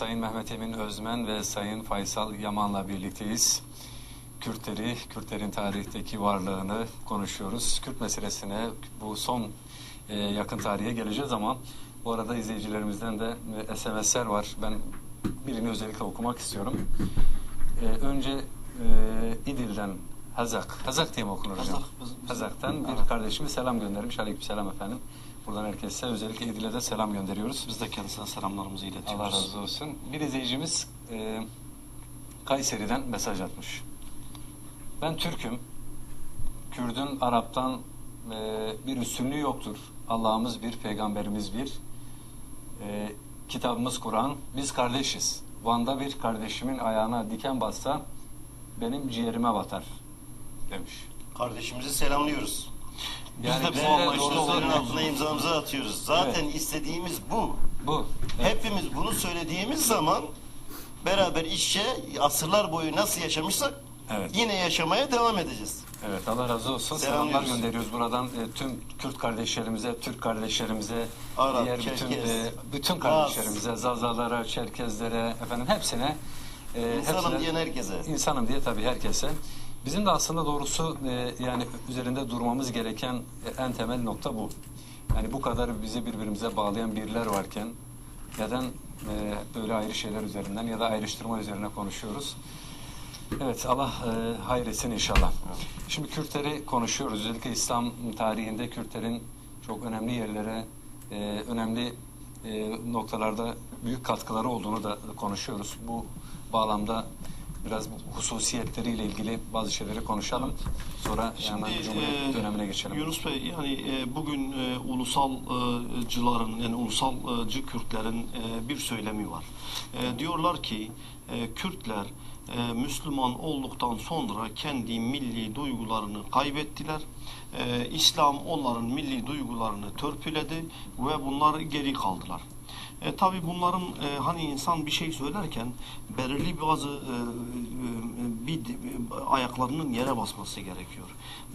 Sayın Mehmet Emin Özmen ve Sayın Faysal Yaman'la birlikteyiz. Kürtleri, Kürtlerin tarihteki varlığını konuşuyoruz. Kürt meselesine bu son e, yakın tarihe geleceğiz ama bu arada izleyicilerimizden de e, SMS'ler var. Ben birini özellikle okumak istiyorum. E, önce e, İdil'den Hazak, Hazak diye mi okunur hocam? Hazak, Hazak'tan bir kardeşimiz selam göndermiş. Aleykümselam efendim. Buradan herkese özellikle İdil'e de selam gönderiyoruz. Biz de kendisine selamlarımızı iletiyoruz. Allah razı olsun. Bir izleyicimiz e, Kayseri'den mesaj atmış. Ben Türk'üm. Kürdün Arap'tan e, bir üstünlüğü yoktur. Allah'ımız bir, peygamberimiz bir. E, kitabımız Kur'an. Biz kardeşiz. Van'da bir kardeşimin ayağına diken bassa benim ciğerime batar demiş. Kardeşimizi selamlıyoruz. Yani Biz de bu anlaşmaların doğrusu- altına imzamızı atıyoruz. Zaten istediğimiz bu. Bu. Hepimiz bunu söylediğimiz zaman beraber işe asırlar boyu nasıl yaşamışsak Evet. yine yaşamaya devam edeceğiz. Evet Allah razı olsun. Selamlar Selamlıyoruz. gönderiyoruz buradan e, tüm Kürt kardeşlerimize, Türk kardeşlerimize, Arap, diğer bütün e, bütün kardeşlerimize, Zazalara, Çerkezlere, efendim hepsine e, İnsanım hepsine- diyen herkese. insanım diye tabii herkese. Bizim de aslında doğrusu e, yani üzerinde durmamız gereken e, en temel nokta bu. Yani bu kadar bizi birbirimize bağlayan birler varken neden e, böyle ayrı şeyler üzerinden ya da ayrıştırma üzerine konuşuyoruz? Evet Allah e, hayretsin inşallah. Şimdi Kürtleri konuşuyoruz. Özellikle İslam tarihinde Kürtlerin çok önemli yerlere, e, önemli e, noktalarda büyük katkıları olduğunu da konuşuyoruz. Bu bağlamda biraz hususiyetleriyle ilgili bazı şeyleri konuşalım. Sonra hemen Şimdi, Cumhuriyet e, dönemine geçelim. Yunus Bey yani e, bugün e, ulusalcıların yani ulusalcı Kürtlerin e, bir söylemi var. E, diyorlar ki e, Kürtler e, Müslüman olduktan sonra kendi milli duygularını kaybettiler. E, İslam onların milli duygularını törpüledi ve bunlar geri kaldılar. E, tabii bunların e, hani insan bir şey söylerken belirli bazı e, e, bir ayaklarının yere basması gerekiyor.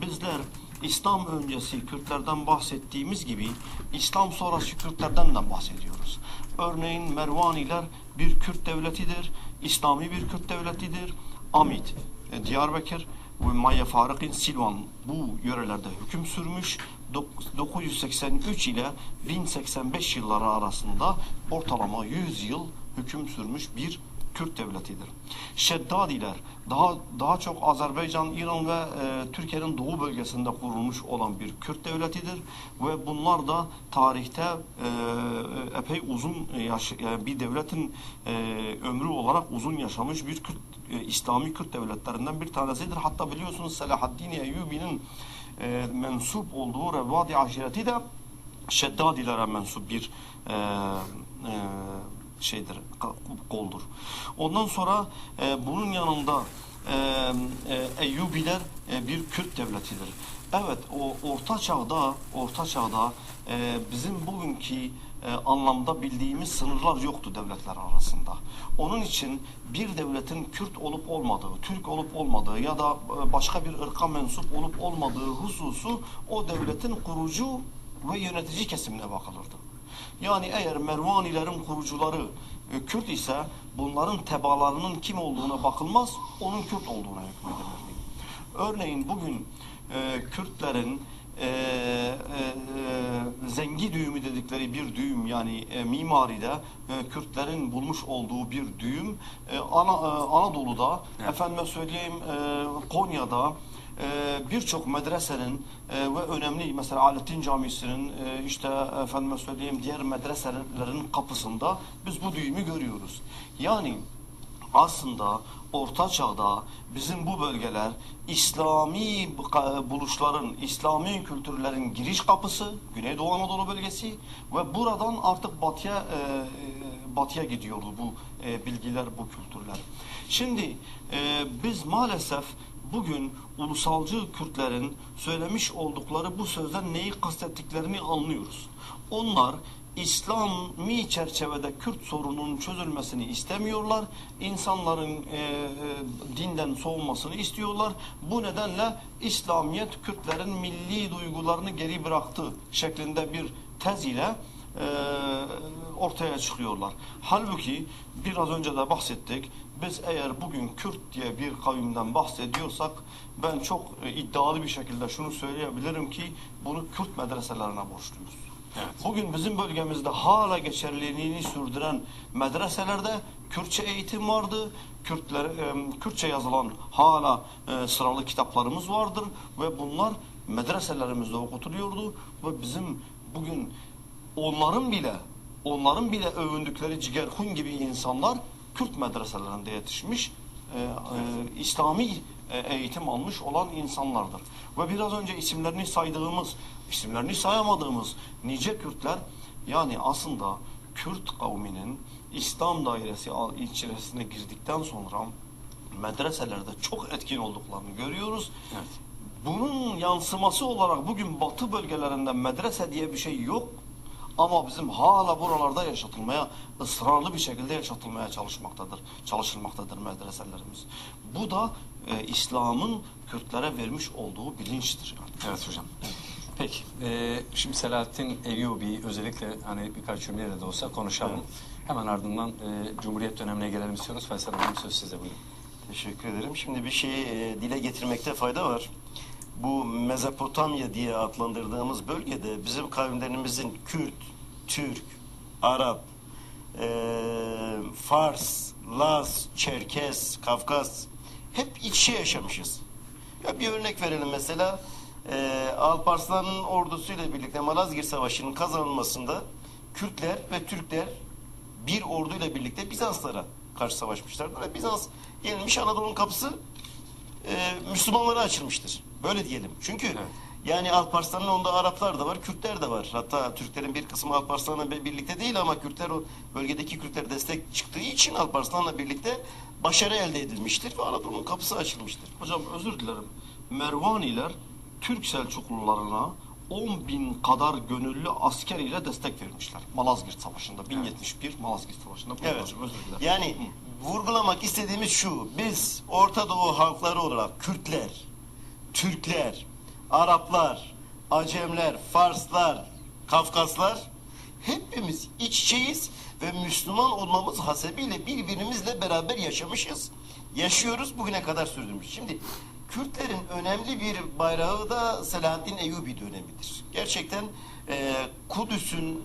Bizler İslam öncesi Kürtlerden bahsettiğimiz gibi İslam sonrası Kürtlerden de bahsediyoruz. Örneğin Mervaniler bir Kürt devletidir, İslami bir Kürt devletidir. Amit, e, Diyarbakır Maya Farık'ın Silvan bu yörelerde hüküm sürmüş. Dok- 983 ile 1085 yılları arasında ortalama 100 yıl hüküm sürmüş bir Kürt devletidir. Şeddadiler daha daha çok Azerbaycan, İran ve e, Türkiye'nin doğu bölgesinde kurulmuş olan bir Kürt devletidir ve bunlar da tarihte e, epey uzun yaş e, bir devletin e, ömrü olarak uzun yaşamış bir Kürt e, İslami Kürt devletlerinden bir tanesidir. Hatta biliyorsunuz Selahaddin Eyyubi'nin e, mensup olduğu Revvadi aşireti de Şeddadilere mensup bir e, e, şeydir, koldur. Ondan sonra e, bunun yanında e, e, Eyyubiler e, bir Kürt devletidir. Evet, o Orta Çağ'da, Orta Çağ'da e, bizim bugünkü e, anlamda bildiğimiz sınırlar yoktu devletler arasında. Onun için bir devletin Kürt olup olmadığı, Türk olup olmadığı ya da e, başka bir ırka mensup olup olmadığı hususu o devletin kurucu ve yönetici kesimine bakılırdı. Yani eğer Mervanilerin kurucuları e, Kürt ise bunların tebalarının kim olduğuna bakılmaz, onun Kürt olduğuna hükmedilirdi. Örneğin bugün e, Kürtlerin e, e, e, zengi düğümü dedikleri bir düğüm yani e, mimaride e, Kürtlerin bulmuş olduğu bir düğüm e, Ana, e, Anadolu'da efendime söyleyeyim e, Konya'da e, birçok medresenin e, ve önemli mesela Alettin Camisi'nin e, işte efendime söyleyeyim diğer medreselerin kapısında biz bu düğümü görüyoruz. Yani aslında Orta Çağ'da bizim bu bölgeler İslami buluşların, İslami kültürlerin giriş kapısı, Güneydoğu Anadolu bölgesi ve buradan artık batıya e, e, batıya gidiyordu bu e, bilgiler, bu kültürler. Şimdi e, biz maalesef bugün ulusalcı Kürtlerin söylemiş oldukları bu sözden neyi kastettiklerini anlıyoruz. Onlar İslami çerçevede Kürt sorununun çözülmesini istemiyorlar. İnsanların e, e, dinden soğumasını istiyorlar. Bu nedenle İslamiyet Kürtlerin milli duygularını geri bıraktı şeklinde bir tez ile e, ortaya çıkıyorlar. Halbuki biraz önce de bahsettik. Biz eğer bugün Kürt diye bir kavimden bahsediyorsak ben çok e, iddialı bir şekilde şunu söyleyebilirim ki bunu Kürt medreselerine borçluyuz. Bugün bizim bölgemizde hala geçerliliğini sürdüren medreselerde Kürtçe eğitim vardı. Kürtler, e, Kürtçe yazılan hala e, sıralı kitaplarımız vardır ve bunlar medreselerimizde okutuluyordu ve bizim bugün onların bile onların bile övündükleri Cigerhun gibi insanlar Kürt medreselerinde yetişmiş e, e, İslami eğitim almış olan insanlardır. Ve biraz önce isimlerini saydığımız, isimlerini sayamadığımız nice Kürtler yani aslında Kürt kavminin İslam dairesi içerisine girdikten sonra medreselerde çok etkin olduklarını görüyoruz. Evet. Bunun yansıması olarak bugün batı bölgelerinde medrese diye bir şey yok. Ama bizim hala buralarda yaşatılmaya, ısrarlı bir şekilde yaşatılmaya çalışmaktadır, çalışılmaktadır medreselerimiz. Bu da e, İslam'ın Kürtlere vermiş olduğu bilinçtir. Evet hocam. Peki. e, şimdi Selahattin Eyyubi özellikle hani birkaç cümleyle de olsa konuşalım. Hemen ardından e, Cumhuriyet dönemine gelelim istiyoruz. Faysal Hocam söz size buyurun. Teşekkür ederim. Şimdi bir şeyi e, dile getirmekte fayda var. Bu Mezopotamya diye adlandırdığımız bölgede bizim kavimlerimizin Kürt, Türk, Arap, e, Fars, Laz, Çerkes, Kafkas hep iç içe yaşamışız. Ya bir örnek verelim mesela e, Alparslan'ın ordusuyla birlikte Malazgirt Savaşı'nın kazanılmasında Kürtler ve Türkler bir orduyla birlikte Bizanslara karşı savaşmışlardır ve Bizans yenilmiş Anadolu'nun kapısı e, Müslümanlara açılmıştır. Böyle diyelim. Çünkü Evet. Yani Alparslan'ın onda Araplar da var, Kürtler de var. Hatta Türklerin bir kısmı Alparslan'la birlikte değil ama Kürtler o bölgedeki Kürtler destek çıktığı için Alparslan'la birlikte başarı elde edilmiştir ve Anadolu'nun kapısı açılmıştır. Hocam özür dilerim. Mervaniler Türk Selçuklularına 10 bin kadar gönüllü asker ile destek vermişler. Malazgirt Savaşı'nda. 1071 Malazgirt Savaşı'nda. Buyurun Evet. hocam özür dilerim. Yani vurgulamak istediğimiz şu. Biz Orta Doğu halkları olarak Kürtler, Türkler, Araplar, Acemler, Farslar, Kafkaslar hepimiz iç içeyiz ve Müslüman olmamız hasebiyle birbirimizle beraber yaşamışız. Yaşıyoruz bugüne kadar sürdürmüş. Şimdi Kürtlerin önemli bir bayrağı da Selahaddin Eyyubi dönemidir. Gerçekten e, Kudüs'ün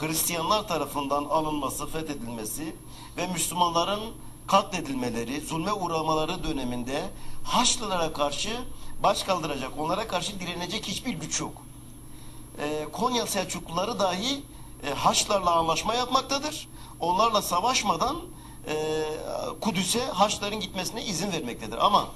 Hristiyanlar tarafından alınması, fethedilmesi ve Müslümanların katledilmeleri, zulme uğramaları döneminde Haçlılara karşı baş kaldıracak, onlara karşı direnecek hiçbir güç yok. Ee, Konya Selçukluları dahi e, Haçlarla anlaşma yapmaktadır. Onlarla savaşmadan e, Kudüs'e Haçların gitmesine izin vermektedir. Ama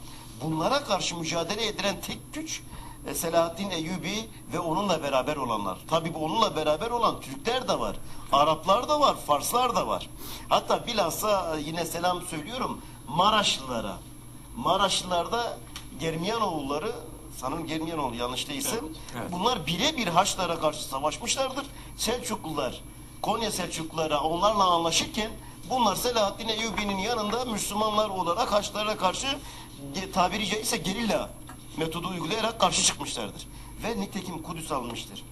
bunlara karşı mücadele edilen tek güç e, Selahaddin Eyyubi ve onunla beraber olanlar. Tabii bu onunla beraber olan Türkler de var. Araplar da var, Farslar da var. Hatta bilhassa e, yine selam söylüyorum Maraşlılara. Maraşlılarda Germiyanoğulları sanırım Germiyanoğlu yanlış değilsem evet. bunlar birebir Haçlara karşı savaşmışlardır. Selçuklular Konya Selçuklulara onlarla anlaşırken bunlar Selahaddin Eyyubi'nin yanında Müslümanlar olarak Haçlara karşı tabiri caizse gerilla metodu uygulayarak karşı çıkmışlardır. Ve nitekim Kudüs alınmıştır.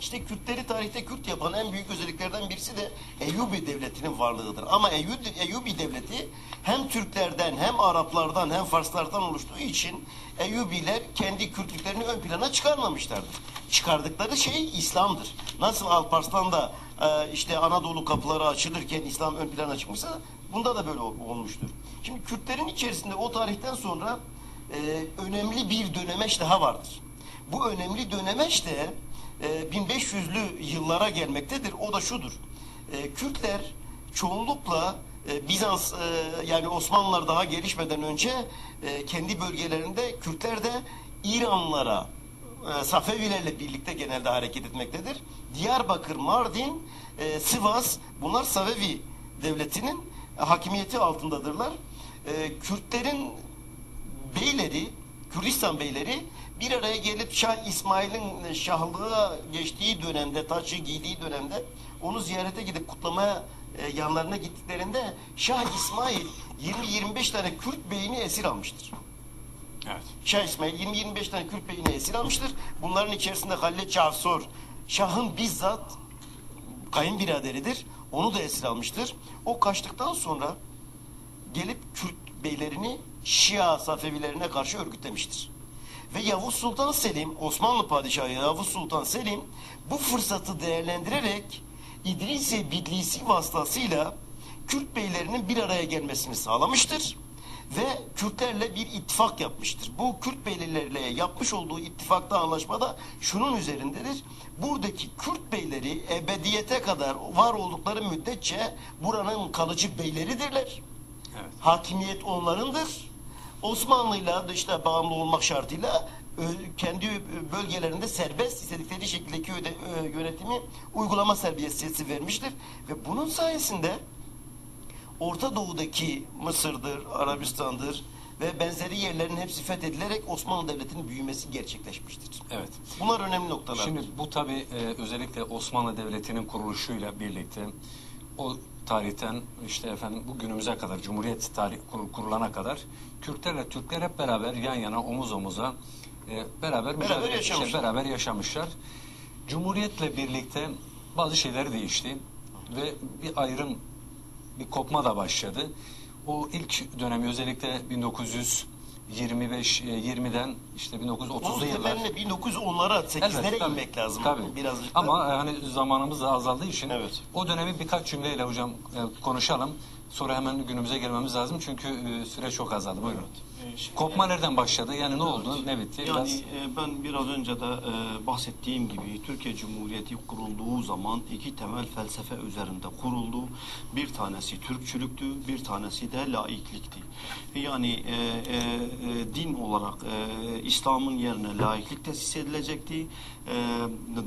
İşte Kürtleri tarihte Kürt yapan en büyük özelliklerden birisi de Eyyubi devletinin varlığıdır. Ama Eyyubi, devleti hem Türklerden hem Araplardan hem Farslardan oluştuğu için Eyyubiler kendi Kürtlüklerini ön plana çıkarmamışlardır. Çıkardıkları şey İslam'dır. Nasıl Alparslan'da e, işte Anadolu kapıları açılırken İslam ön plana çıkmışsa bunda da böyle ol- olmuştur. Şimdi Kürtlerin içerisinde o tarihten sonra e, önemli bir dönemeç daha vardır. Bu önemli dönemeç de 1500'lü yıllara gelmektedir. O da şudur. E, Kürtler çoğunlukla e, Bizans e, yani Osmanlılar daha gelişmeden önce e, kendi bölgelerinde Kürtler de İranlılara e, Safevilerle birlikte genelde hareket etmektedir. Diyarbakır, Mardin, e, Sivas bunlar Safevi devletinin hakimiyeti altındadırlar. E, Kürtlerin beyleri, Kürdistan beyleri bir araya gelip Şah İsmail'in şahlığa geçtiği dönemde, taçı giydiği dönemde onu ziyarete gidip kutlamaya e, yanlarına gittiklerinde Şah İsmail 20-25 tane Kürt beyini esir almıştır. Evet. Şah İsmail 20-25 tane Kürt beyini esir almıştır. Bunların içerisinde Halil Çavsor, Şah'ın bizzat kayınbiraderidir. Onu da esir almıştır. O kaçtıktan sonra gelip Kürt beylerini Şia Safevilerine karşı örgütlemiştir. Ve Yavuz Sultan Selim, Osmanlı Padişahı Yavuz Sultan Selim bu fırsatı değerlendirerek İdrisi Bidlisi vasıtasıyla Kürt beylerinin bir araya gelmesini sağlamıştır. Ve Kürtlerle bir ittifak yapmıştır. Bu Kürt beylerle yapmış olduğu ittifakta anlaşmada şunun üzerindedir. Buradaki Kürt beyleri ebediyete kadar var oldukları müddetçe buranın kalıcı beyleridirler. Evet. Hakimiyet onlarındır. Osmanlı'yla işte bağımlı olmak şartıyla ö- kendi bölgelerinde serbest istedikleri şekildeki ö- yönetimi uygulama serbestiyeti vermiştir. Ve bunun sayesinde Orta Doğu'daki Mısır'dır, Arabistan'dır ve benzeri yerlerin hepsi fethedilerek Osmanlı Devleti'nin büyümesi gerçekleşmiştir. Evet. Bunlar önemli noktalar. Şimdi bu tabi özellikle Osmanlı Devleti'nin kuruluşuyla birlikte o tarihten işte efendim bu günümüze kadar Cumhuriyet tarih kur- kurulana kadar Kürtlerle Türkler hep beraber yan yana omuz omuza e, beraber etmişler, yaşamışlar. beraber yaşamışlar. Cumhuriyetle birlikte bazı şeyler değişti ve bir ayrım bir kopma da başladı. O ilk dönemi özellikle 1925 e, 20'den işte 1930'lu Onun yıllar temeline 1910'lara, 8'lere Elbette, tabii. inmek lazım. Tabii. Birazcık da- Ama e, hani zamanımız da azaldığı için Evet. o dönemi birkaç cümleyle hocam e, konuşalım. Sonra hemen günümüze gelmemiz lazım çünkü e, süre çok azaldı. Buyurun. Kopma nereden başladı? Yani ne oldu? Ne bitti? Yani Biraz- e, ben biraz önce de e, bahsettiğim gibi Türkiye Cumhuriyeti kurulduğu zaman iki temel felsefe üzerinde kuruldu. Bir tanesi Türkçülüktü, bir tanesi de laiklikti. Yani e, e, e, din olarak e, İslam'ın yerine laiklik tesis edilecekti. E,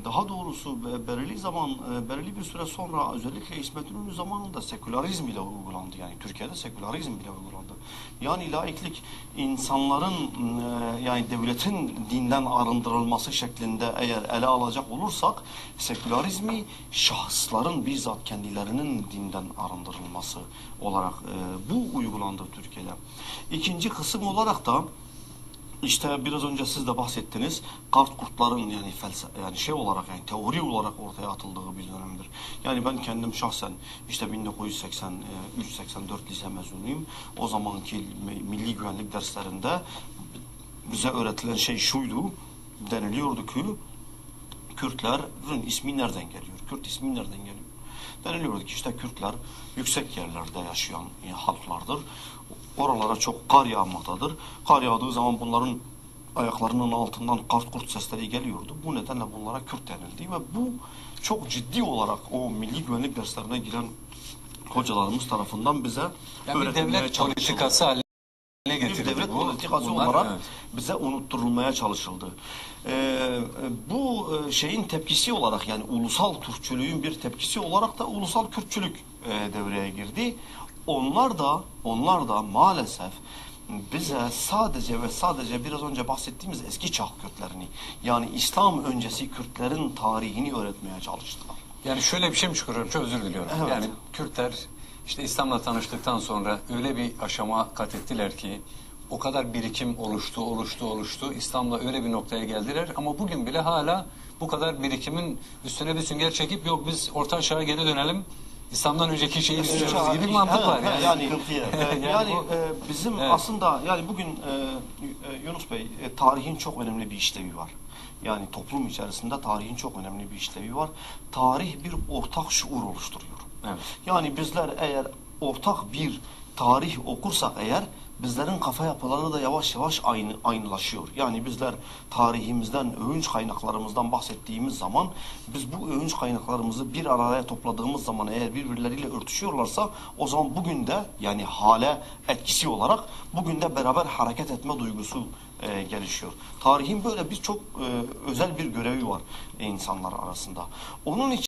daha doğrusu be- belirli zaman, e, belirli bir süre sonra özellikle İsmet İnönü zamanında sekülerizm bile uygulandı. Yani Türkiye'de sekülerizm bile uygulandı. Yani laiklik insanların e, yani devletin dinden arındırılması şeklinde eğer ele alacak olursak sekülerizmi şahısların bizzat kendilerinin dinden arındırılması olarak e, bu uygulandı Türkiye'de. İkinci kısım olarak da işte biraz önce siz de bahsettiniz. Kart kurtların yani felsefe yani şey olarak yani teori olarak ortaya atıldığı bir dönemdir. Yani ben kendim şahsen işte 1983-84 lise mezunuyum. O zamanki mi- milli güvenlik derslerinde bize öğretilen şey şuydu. Deniliyordu ki Kürtlerin ismi nereden geliyor? Kürt ismi nereden geliyor? Deniliyordu ki işte Kürtler yüksek yerlerde yaşayan e, halklardır. Oralara çok kar yağmaktadır. Kar yağdığı zaman bunların ayaklarının altından kart kurt sesleri geliyordu. Bu nedenle bunlara Kürt denildi ve bu çok ciddi olarak o milli güvenlik derslerine giren hocalarımız tarafından bize yani bir öğretilmeye devlet politikası haline bir devlet bu. politikası Bunlar, olarak evet. bize unutturulmaya çalışıldı. Ee, bu e, şeyin tepkisi olarak yani ulusal Türkçülüğün bir tepkisi olarak da ulusal Kürtçülük e, devreye girdi. Onlar da onlar da maalesef bize sadece ve sadece biraz önce bahsettiğimiz eski çağ Kürtlerini yani İslam öncesi Kürtlerin tarihini öğretmeye çalıştılar. Yani şöyle bir şey mi çıkarıyorum? Çok özür diliyorum. Evet. Yani Kürtler işte İslam'la tanıştıktan sonra öyle bir aşama kat ettiler ki o kadar birikim oluştu, oluştu, oluştu. İslam'la öyle bir noktaya geldiler ama bugün bile hala bu kadar birikimin üstüne bir sünger çekip yok biz orta çağa geri dönelim. İslam'dan önceki şeyi istiyoruz gibi bir mantık var yani. Yani, Yani yani, e, bizim Evet. aslında yani bugün e, e, Yunus Bey e, tarihin çok önemli bir işlevi var. Yani toplum içerisinde tarihin çok önemli bir işlevi var. Tarih bir ortak şuur oluşturuyor. Evet. Yani bizler eğer ortak bir tarih okursak eğer bizlerin kafa yapıları da yavaş yavaş aynı aynılaşıyor. Yani bizler tarihimizden, övünç kaynaklarımızdan bahsettiğimiz zaman biz bu övünç kaynaklarımızı bir araya topladığımız zaman eğer birbirleriyle örtüşüyorlarsa o zaman bugün de yani hale etkisi olarak bugün de beraber hareket etme duygusu e, gelişiyor. Tarihin böyle bir çok e, özel bir görevi var insanlar arasında. Onun için